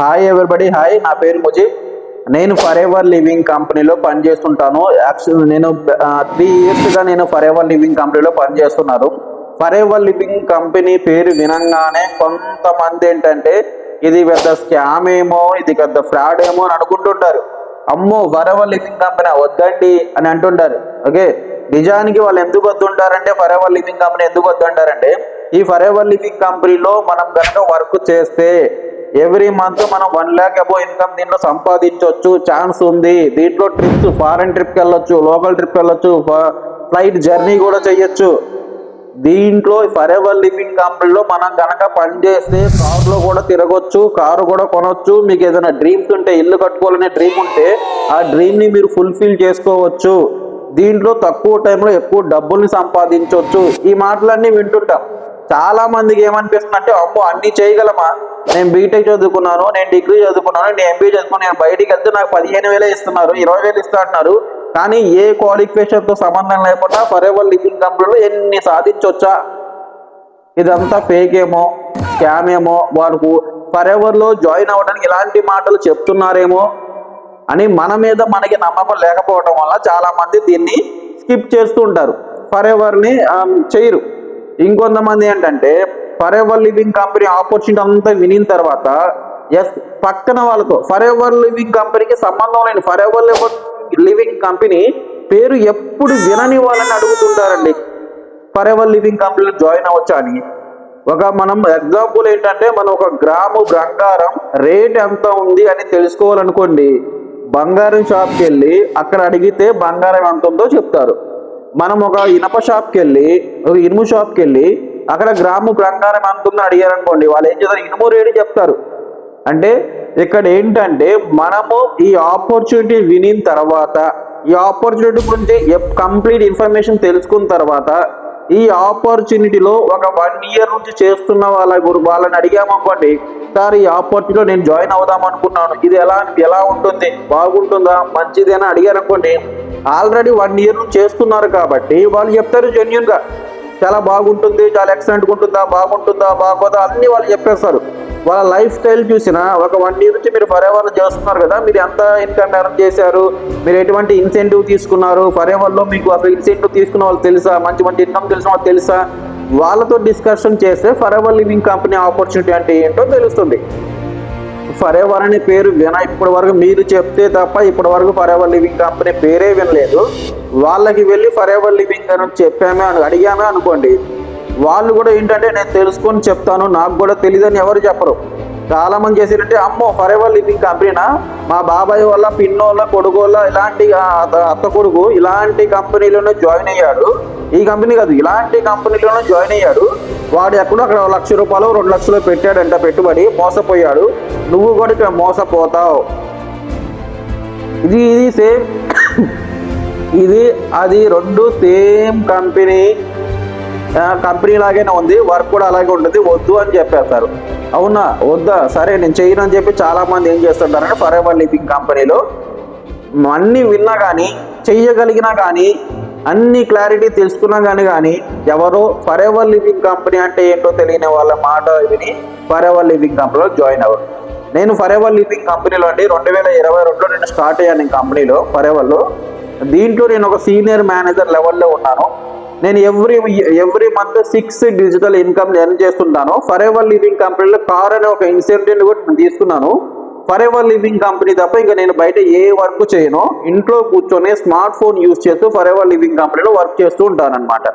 Hi everybody hi నా పేరు ముజీబ్. నేను ఫర్ ఎవర్ లివింగ్ కంపెనీలో పనిచేస్తుంటాను. యాక్చువల్ నేను త్రీ ఇయర్స్గా నేను ఫర్ ఎవర్ లివింగ్ కంపెనీలో పనిచేస్తున్నాను ఫర్ ఎవర్ లివింగ్ కంపెనీ పేరు వినంగానే కొంతమంది ఏంటంటే ఇది పెద్ద స్కామ్ ఏమో ఇది పెద్ద ఫ్రాడ్ ఏమో అని అనుకుంటుంటారు. అమ్మో ఫర్ ఎవర్ లివింగ్ కంపెనీ వద్దండి అని అంటుంటారు. ఓకే? నిజానికి వాళ్ళు ఎందుకు వద్దుంటారంటే ఫర్ ఎవర్ లివింగ్ కంపెనీ ఎందుకు వద్దంటారంటే ఈ ఫర్ ఎవర్ లివింగ్ కంపెనీలో మనం కనుక వర్క్ చేస్తే ఎవ్రీ మంత్ మనం వన్ ల్యాక్ అబో ఇన్కమ్ దీంట్లో సంపాదించవచ్చు ఛాన్స్ ఉంది. దీంట్లో ట్రిప్స్ ఫారెన్ ట్రిప్కి వెళ్ళొచ్చు లోకల్ ట్రిప్ వెళ్ళొచ్చు ఫ్లైట్ జర్నీ కూడా చేయొచ్చు దీంట్లో ఫర్ ఎవర్ లివింగ్ కంపెనీలో మనం కనుక పనిచేస్తే కారులో కూడా తిరగొచ్చు కారు కూడా కొనొచ్చు. మీకు ఏదైనా డ్రీమ్స్ ఉంటే ఇల్లు కట్టుకోవాలనే డ్రీమ్ ఉంటే ఆ డ్రీమ్ని మీరు ఫుల్ఫిల్ చేసుకోవచ్చు. దీంట్లో తక్కువ టైంలో ఎక్కువ డబ్బుల్ని సంపాదించవచ్చు ఈ మాటలన్నీ వింటుంటాం. చాలా మందికి ఏమనిపిస్తుంది అంటే అమ్మో అన్ని చేయగలమా? నేను బీటెక్ చదువుకున్నాను నేను డిగ్రీ చదువుకున్నాను నేను ఎంబీఏ చదువుకున్నాను నేను బయటికి వెళ్తే నాకు పదిహేను వేలే ఇస్తున్నారు ఇరవై వేలు ఇస్తా అంటున్నారు. కానీ ఏ క్వాలిఫికేషన్తో సంబంధం లేకుండా ఫర్ ఎవర్ లివింగ్ కంపెనీలో ఎన్ని సాధించవచ్చా ఇదంతా ఫేక్ ఏమో స్కామ్ ఏమో వాళ్ళకు ఫర్ ఎవర్లో జాయిన్ అవ్వడానికి ఇలాంటి మాటలు చెప్తున్నారేమో అని మన మీద మనకి నమ్మకం లేకపోవడం వల్ల చాలామంది దీన్ని స్కిప్ చేస్తూ ఉంటారు. ఫర్ ఎవర్ని um, చేయరు. ఇంకొంతమంది ఏంటంటే for ever living company opportunity అంతా వినిన తర్వాత ఎస్ పక్కన వాళ్ళతో ఫర్ ఎవర్ లివింగ్ కంపెనీకి సంబంధం లేని ఫర్ ఎవర్ లివింగ్ కంపెనీ పేరు ఎప్పుడు వినని వాళ్ళని అడుగుతుంటారండి. ఫర్ ఎవర్ లివింగ్ కంపెనీలో జాయిన్ అవ్వచ్చా అని. ఒక మనం ఎగ్జాంపుల్ ఏంటంటే మనం ఒక గ్రాము బంగారం రేట్ ఎంత ఉంది అని తెలుసుకోవాలనుకోండి బంగారం షాప్కి వెళ్ళి అక్కడ అడిగితే బంగారం ఎంత ఉందో చెప్తారు. మనం ఒక ఇనప షాప్కి వెళ్ళి ఒక ఇనుము షాప్కి వెళ్ళి అక్కడ గ్రాము బంగారం ఎంత ఉందో అడిగారనుకోండి వాళ్ళు ఏం చేస్తారు? ఇనుము రేటు చెప్తారు. అంటే ఇక్కడ ఏంటంటే మనము ఈ ఆపర్చునిటీ వినిన తర్వాత ఈ ఆపర్చునిటీ గురించి కంప్లీట్ ఇన్ఫర్మేషన్ తెలుసుకున్న తర్వాత ఈ ఆపర్చునిటీలో ఒక వన్ ఇయర్ నుంచి చేస్తున్న వాళ్ళ గురు వాళ్ళని అడిగామనుకోండి సార్ ఈ ఆపర్చునిటీలో నేను జాయిన్ అవుదాం అనుకున్నాను. ఇది ఎలా ఎలా ఉంటుంది? బాగుంటుందా? మంచిది అని అడిగారు అనుకోండి ఆల్రెడీ వన్ ఇయర్ నుంచి చేస్తున్నారు కాబట్టి వాళ్ళు చెప్తారు జెన్యున్గా చాలా బాగుంటుంది చాలా ఎక్సలెంట్గా ఉంటుందా బాగుంటుందా బాగోదా అన్నీ వాళ్ళు చెప్పేస్తారు. వాళ్ళ లైఫ్ స్టైల్ చూసిన ఒక వన్ ఇయర్ నుంచి మీరు ఫర్ ఎవర్లో చేస్తున్నారు కదా మీరు ఎంత ఇన్కమ్ ఎర్న్ చేశారు మీరు ఎటువంటి ఇన్సెంటివ్ తీసుకున్నారు ఫర్ ఎవర్లో మీకు అసలు ఇన్సెంటివ్ తీసుకున్న వాళ్ళు తెలుసా మంచి మంచి ఇన్కమ్ తెలిసిన వాళ్ళు తెలుసా? వాళ్ళతో డిస్కషన్ చేస్తే for ever living company opportunity అంటే ఏంటో తెలుస్తుంది. ఫర్ ఎవర్ అనే పేరు విన ఇప్పటి వరకు మీరు చెప్తే తప్ప ఇప్పటి వరకు ఫర్ ఎవర్ లివింగ్ కంపెనీ పేరే వినలేదు. వాళ్ళకి వెళ్ళి ఫర్ ఎవర్ లివింగ్ అని చెప్పామే అని అడిగామే అనుకోండి. వాళ్ళు కూడా ఏంటంటే నేను తెలుసుకొని చెప్తాను నాకు కూడా తెలియదని ఎవరు చెప్పరు. చాలా మంది చేసారంటే అమ్మో ఫర్ ఎవర్ లివింగ్ కంపెనీనా మా బాబాయ్ వల్ల పిన్నోళ్ళ కొడుకోళ్ళ ఇలాంటి అత్త- అత్త కొడుకు ఇలాంటి కంపెనీలోనే జాయిన్ అయ్యాడు. ఈ కంపెనీ కాదు ఇలాంటి కంపెనీలోనే జాయిన్ అయ్యాడు. వాడు ఎక్కడో అక్కడ లక్ష రూపాయలు రెండు లక్షలు పెట్టాడంట పెట్టుబడి మోసపోయాడు. నువ్వు కూడా ఇక్కడ మోసపోతావు. ఇది ఇది సేమ్ ఇది అది రెండు సేమ్ కంపెనీ. కంపెనీ లాగానే ఉంది వర్క్ కూడా అలాగే ఉంటుంది వద్దు అని చెప్పేస్తారు. అవునా? వద్దా? సరే నేను చేయను అని చెప్పి చాలా మంది ఏం చేస్తుంటారంటే ఫర్ ఎవర్ లివింగ్ కంపెనీలో అన్నీ విన్నా కానీ చెయ్యగలిగినా కానీ అన్ని క్లారిటీ తెలుసుకున్నా కానీ కానీ ఎవరో ఫర్ ఎవర్ లివింగ్ కంపెనీ అంటే ఏంటో తెలియని వాళ్ళ మాట విని ఫర్ ఎవర్ లివింగ్ కంపెనీలో జాయిన్ అవ్వరు నేను ఫర్ ఎవర్ లివింగ్ కంపెనీలో అండి రెండు వేల ఇరవై రెండులో నేను స్టార్ట్ అయ్యాను ఈ కంపెనీలో ఫర్ ఎవర్లో దీంట్లో నేను ఒక సీనియర్ మేనేజర్ లెవెల్లో ఉన్నాను. నేను every every month six digital income earn చేస్తుంటాను. ఫర్ ఎవర్ లివింగ్ కంపెనీలో కార్ అనే ఒక ఇన్సెంటివ్ కూడా నేను తీసుకున్నాను. ఫర్ ఎవర్ లివింగ్ కంపెనీ తప్ప ఇంకా నేను బయట ఏ వర్క్ చేయను. ఇంట్లో కూర్చొని స్మార్ట్ ఫోన్ యూస్ చేస్తూ ఫర్ ఎవర్ లివింగ్ కంపెనీలో వర్క్ చేస్తూ ఉంటాను అనమాట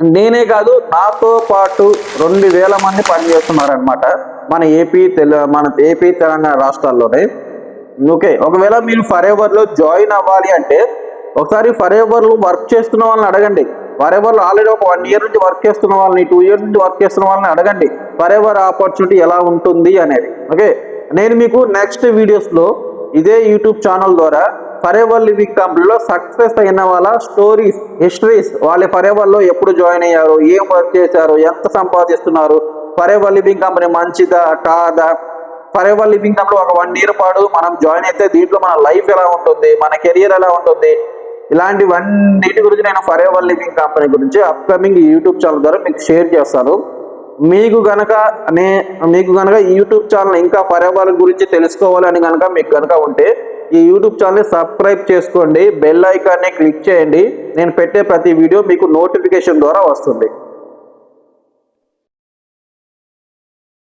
నేనే కాదు నాతో పాటు రెండు వేల మంది పనిచేస్తున్నారనమాట మన ఏపీ తెల మన ఏపీ తెలంగాణ రాష్ట్రాల్లోనే. ఓకే ఒకవేళ మీరు ఫర్ ఎవర్లో జాయిన్ అవ్వాలి అంటే ఒకసారి ఫర్ ఎవర్లు వర్క్ చేస్తున్న వాళ్ళని అడగండి. ఫర్ ఎవర్లు ఆల్రెడీ ఒక వన్ ఇయర్ నుంచి వర్క్ చేస్తున్న వాళ్ళని టూ ఇయర్స్ నుంచి వర్క్ చేస్తున్న వాళ్ళని అడగండి. ఫర్ ఎవర్ ఆపర్చునిటీ ఎలా ఉంటుంది అనేది. ఓకే? నేను మీకు నెక్స్ట్ వీడియోస్లో ఇదే యూట్యూబ్ ఛానల్ ద్వారా ఫర్ ఎవర్ లివింగ్ కంపెనీలో సక్సెస్ అయిన వాళ్ళ స్టోరీస్ హిస్టరీస్ వాళ్ళ ఫర్ ఎవర్లో ఎప్పుడు జాయిన్ అయ్యారు ఏం వర్క్ చేశారు ఎంత సంపాదిస్తున్నారు ఫర్ ఎవర్ లివింగ్ కంపెనీ మంచిదా కాదా? ఫర్ ఎవర్ లివింగ్ కంపెనీ ఒక వన్ ఇయర్ పాటు మనం జాయిన్ అయితే దీంట్లో మన లైఫ్ ఎలా ఉంటుంది మన కెరియర్ ఎలా ఉంటుంది ఇలాంటివన్నిటి గురించి నేను ఫర్ ఎవర్ లివింగ్ కంపెనీ గురించి అప్కమింగ్ యూట్యూబ్ ఛానల్ ద్వారా మీకు షేర్ చేస్తాను. మీకు గనక నే మీకు గనక ఈ యూట్యూబ్ ఛానల్ ఇంకా పర్యావరణ గురించి తెలుసుకోవాలని గనక మీకు గనక ఉంటే ఈ యూట్యూబ్ ఛానల్ని సబ్స్క్రైబ్ చేసుకోండి బెల్ ఐకాన్ని క్లిక్ చేయండి. నేను పెట్టే ప్రతి వీడియో మీకు నోటిఫికేషన్ ద్వారా వస్తుంది.